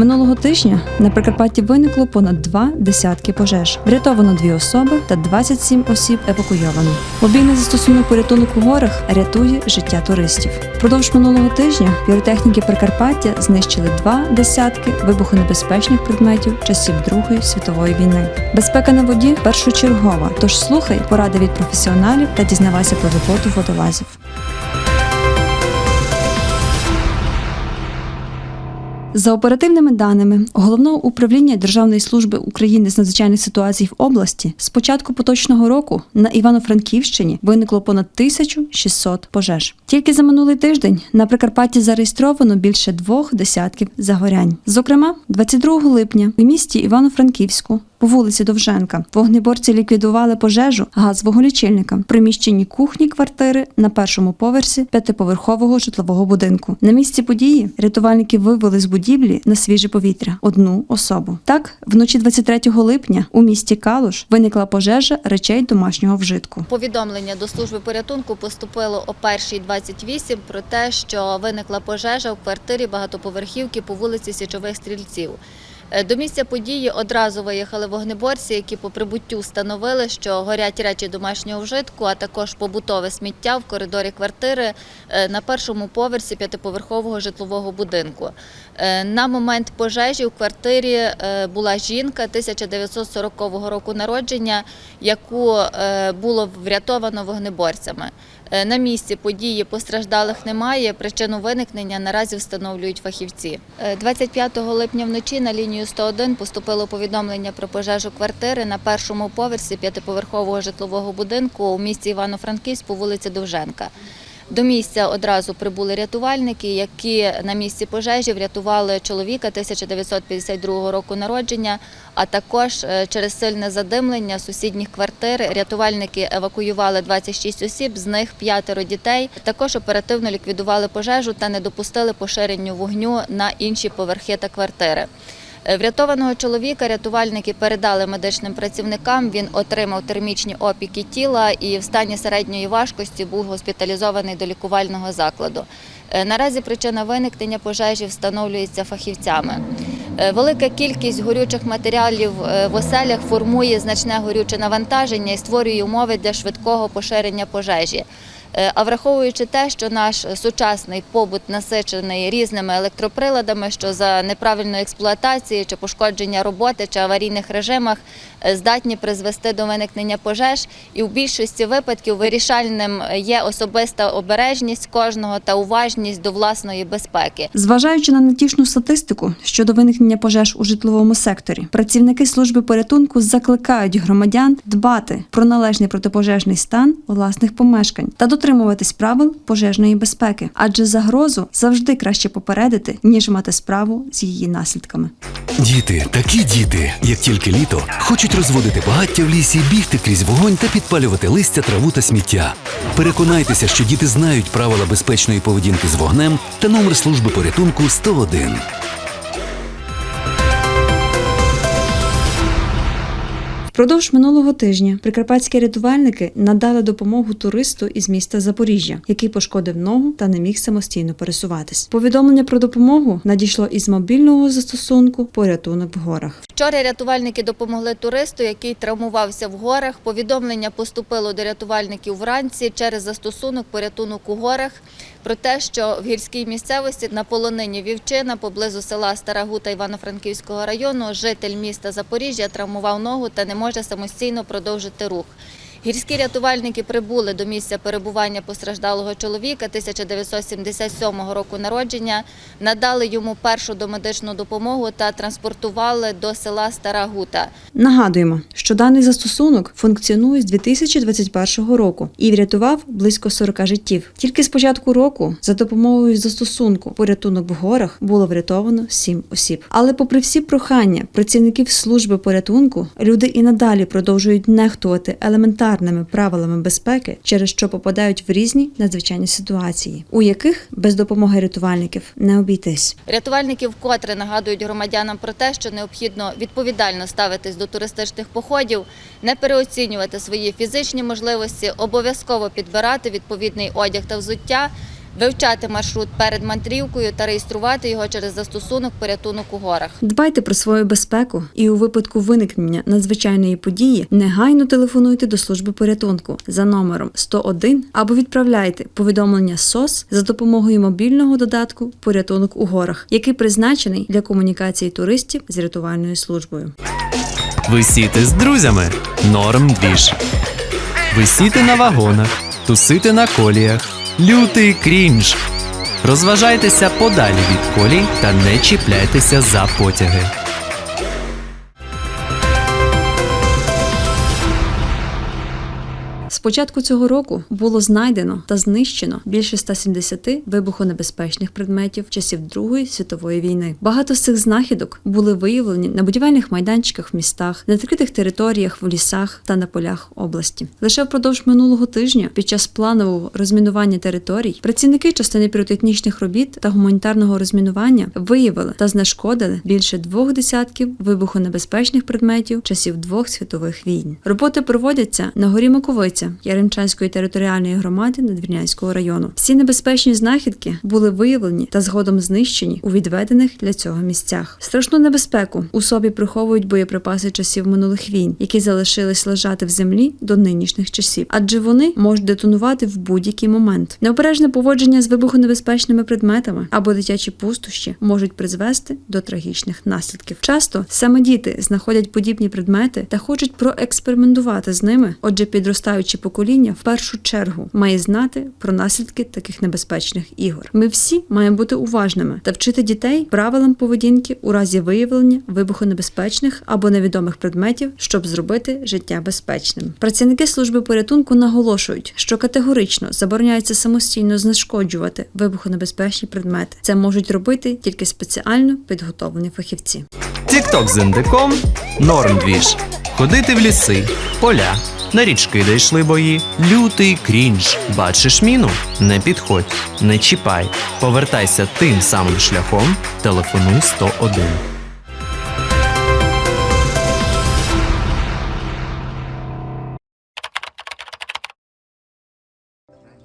Минулого тижня на Прикарпатті виникло понад два десятки пожеж. Врятовано дві особи та 27 осіб евакуйовано. Мобільний застосунок порятунок у горах рятує життя туристів. Впродовж минулого тижня піротехніки Прикарпаття знищили два десятки вибухонебезпечних предметів часів Другої світової війни. Безпека на воді першочергова. Тож слухай поради від професіоналів та дізнавайся про роботу водолазів. За оперативними даними головного управління Державної служби України з надзвичайних ситуацій в області з початку поточного року на Івано-Франківщині виникло понад 1600 пожеж. Тільки за минулий тиждень на Прикарпатті зареєстровано більше двох десятків загорянь. Зокрема, 22 липня у місті Івано-Франківську по вулиці Довженка вогнеборці ліквідували пожежу газового лічильника в приміщенні кухні квартири на першому поверсі п'ятиповерхового житлового будинку. На місці події рятувальники вивели з будівлі на свіже повітря одну особу. Так, вночі 23 липня у місті Калуш виникла пожежа речей домашнього вжитку. Повідомлення до служби порятунку поступило о 1.28 про те, що виникла пожежа у квартирі багатоповерхівки по вулиці Січових Стрільців. Е, До місця події одразу виїхали вогнеборці, які по прибуттю встановили, що горять речі домашнього вжитку, а також побутове сміття в коридорі квартири е, на першому поверсі п'ятиповерхового житлового будинку. Е, На момент пожежі у квартирі була жінка 1940 року народження, яку було врятовано вогнеборцями. Е, На місці події постраждалих немає. Причину виникнення наразі встановлюють фахівці. Е, 25 липня вночі на лінію 101 поступило повідомлення про пожежу квартири на першому поверсі п'ятиповерхового житлового будинку у місті Івано-Франківськ по вулиці Довженка. До місця одразу прибули рятувальники, які на місці пожежі врятували чоловіка 1952 року народження, а також е, через сильне задимлення сусідніх квартир рятувальники евакуювали 26 осіб, з них п'ятеро дітей. Також оперативно ліквідували пожежу та не допустили поширенню вогню на інші поверхи та квартири. Е, Врятованого чоловіка рятувальники передали медичним працівникам. Він отримав термічні опіки тіла і в стані середньої важкості був госпіталізований до лікувального закладу. Е, Наразі причина виникнення пожежі встановлюється фахівцями. Е, Велика кількість горючих матеріалів в оселях формує значне горюче навантаження і створює умови для швидкого поширення пожежі. Е, А враховуючи те, що наш сучасний побут насичений різними електроприладами, що за неправильної експлуатації чи пошкодження роботи чи аварійних режимах е, здатні призвести до виникнення пожеж, і в більшості випадків вирішальним є особиста обережність кожного та уважність до власної безпеки. Зважаючи на нетішну статистику щодо виникнення пожеж у житловому секторі, працівники служби порятунку закликають громадян дбати про належний протипожежний стан власних помешкань та дотримуватись правил пожежної безпеки, адже загрозу завжди краще попередити, ніж мати справу з її наслідками. Діти, такі діти, як тільки літо, хочуть розводити багаття в лісі, бігти крізь вогонь та підпалювати листя, траву та сміття. Переконайтеся, що діти знають правила безпечної поведінки з вогнем та номер служби порятунку 101. Впродовж минулого тижня прикарпатські рятувальники надали допомогу туристу із міста Запоріжжя, який пошкодив ногу та не міг самостійно пересуватись. Повідомлення про допомогу надійшло із мобільного застосунку порятунок в горах. Вчора рятувальники допомогли туристу, який травмувався в горах. Повідомлення поступило до рятувальників вранці через застосунок порятунок у горах про те, що в гірській місцевості на полонині Вівчина поблизу села Стара Гута Івано-Франківського району житель міста Запоріжжя травмував ногу та не може самостійно продовжити рух. Гірські рятувальники прибули до місця перебування постраждалого чоловіка 1977 року народження, надали йому першу домедичну допомогу та транспортували до села Стара Гута. Нагадуємо, що даний застосунок функціонує з 2021 року і врятував близько 40 життів. Тільки з початку року за допомогою застосунку порятунок в горах було врятовано 7 осіб. Але, попри всі прохання працівників служби порятунку, люди і надалі продовжують нехтувати елементарними правилами безпеки, через що попадають в різні надзвичайні ситуації, у яких без допомоги рятувальників не обійтись. Рятувальники вкотре нагадують громадянам про те, що необхідно відповідально ставитись до туристичних походів, не переоцінювати свої фізичні можливості, обов'язково підбирати відповідний одяг та взуття. Вивчати маршрут перед мандрівкою та реєструвати його через застосунок порятунок у горах. Дбайте про свою безпеку і у випадку виникнення надзвичайної події негайно телефонуйте до служби порятунку за номером 101 або відправляйте повідомлення СОС за допомогою мобільного додатку Порятунок у горах, який призначений для комунікації туристів з рятувальною службою. Висіти з друзями норм двіж. Висіти на вагонах, тусити на коліях. Лютий крінж. Розважайтеся подалі від колій та не чіпляйтеся за потяги. Початку цього року було знайдено та знищено більше 170 вибухонебезпечних предметів часів Другої світової війни. Багато з цих знахідок були виявлені на будівельних майданчиках в містах, на відкритих територіях в лісах та на полях області. Лише впродовж минулого тижня, під час планового розмінування територій, працівники частини піротехнічних робіт та гуманітарного розмінування виявили та знешкодили більше двох десятків вибухонебезпечних предметів часів двох світових війн. Роботи проводяться на горі Маковиця Яремчанської територіальної громади Надвірнянського району. Всі небезпечні знахідки були виявлені та згодом знищені у відведених для цього місцях. Страшну небезпеку у собі приховують боєприпаси часів минулих війн, які залишились лежати в землі до нинішніх часів, адже вони можуть детонувати в будь-який момент. Необережне поводження з вибухонебезпечними предметами або дитячі пустощі можуть призвести до трагічних наслідків. Часто саме діти знаходять подібні предмети та хочуть проекспериментувати з ними. Отже, підростаюче покоління в першу чергу має знати про наслідки таких небезпечних ігор. Ми всі маємо бути уважними та вчити дітей правилам поведінки у разі виявлення вибухонебезпечних або невідомих предметів, щоб зробити життя безпечним. Працівники служби порятунку наголошують, що категорично забороняється самостійно знешкоджувати вибухонебезпечні предмети. Це можуть робити тільки спеціально підготовлені фахівці. Тікток з індиком норм двіж. Ходити в ліси, поля, на річки, де йшли бої. Лютий крінж. Бачиш міну? Не підходь, не чіпай. Повертайся тим самим шляхом. Телефонуй 101.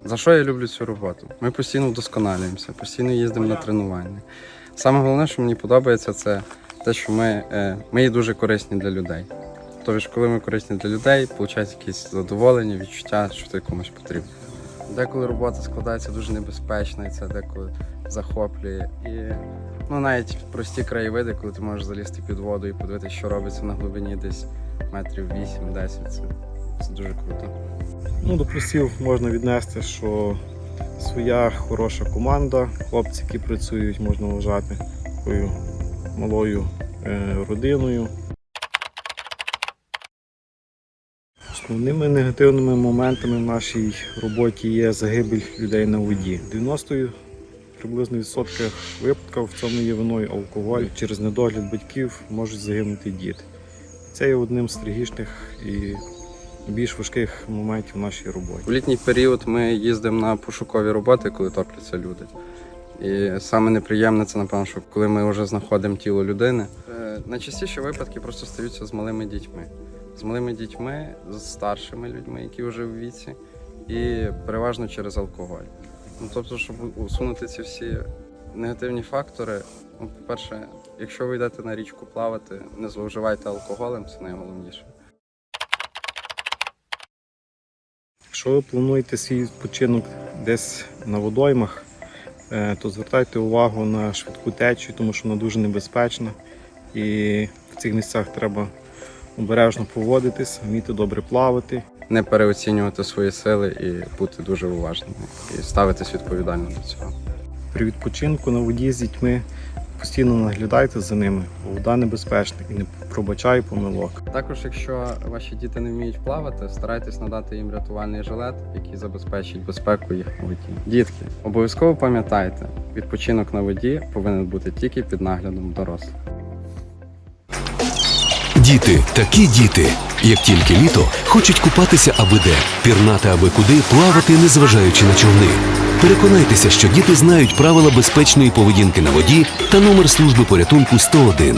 За що я люблю цю роботу? Ми постійно вдосконалюємося, постійно їздимо на тренування. Саме головне, що мені подобається, це те, що ми, е, ми є дуже корисні для людей. Тобто, коли ми корисні для людей, виходить якесь задоволення, відчуття, що ти комусь потрібен. Деколи робота складається дуже небезпечно, і це деколи захоплює. І ну, навіть прості краєвиди, коли ти можеш залізти під воду і подивитися, що робиться на глибині десь метрів 8-10, це, це дуже круто. Ну, до плюсів можна віднести, що своя хороша команда, хлопці, які працюють, можна вважати такою малою е, родиною. Основними негативними моментами в нашій роботі є загибель людей на воді. В 90 приблизно відсотках випадків в цьому є виною алкоголь. Через недогляд батьків можуть загинути діти. Це є одним з трагічних і більш важких моментів в нашій роботі. В літній період ми їздимо на пошукові роботи, коли топляться люди. І саме неприємне це, напевно, що коли ми вже знаходимо тіло людини. Е, Найчастіші випадки просто стаються з малими дітьми. З малими дітьми, з старшими людьми, які вже в віці, і переважно через алкоголь. Ну, тобто, щоб усунути ці всі негативні фактори, ну, по-перше, якщо ви йдете на річку плавати, не зловживайте алкоголем, це найголовніше. Якщо ви плануєте свій відпочинок десь на водоймах, то звертайте увагу на швидку течію, тому що вона дуже небезпечна. І в цих місцях треба обережно поводитись, вміти добре плавати. Не переоцінювати свої сили і бути дуже уважними, і ставитись відповідально до цього. При відпочинку на воді з дітьми постійно наглядайте за ними, бо вода небезпечна і не пробачай помилок. Також, якщо ваші діти не вміють плавати, старайтесь надати їм рятувальний жилет, який забезпечить безпеку їх на воді. Дітки, обов'язково пам'ятайте, відпочинок на воді повинен бути тільки під наглядом дорослих. Діти, такі діти. Як тільки літо, хочуть купатися аби де, пірнати аби куди, плавати, незважаючи на човни. Переконайтеся, що діти знають правила безпечної поведінки на воді та номер служби порятунку 101.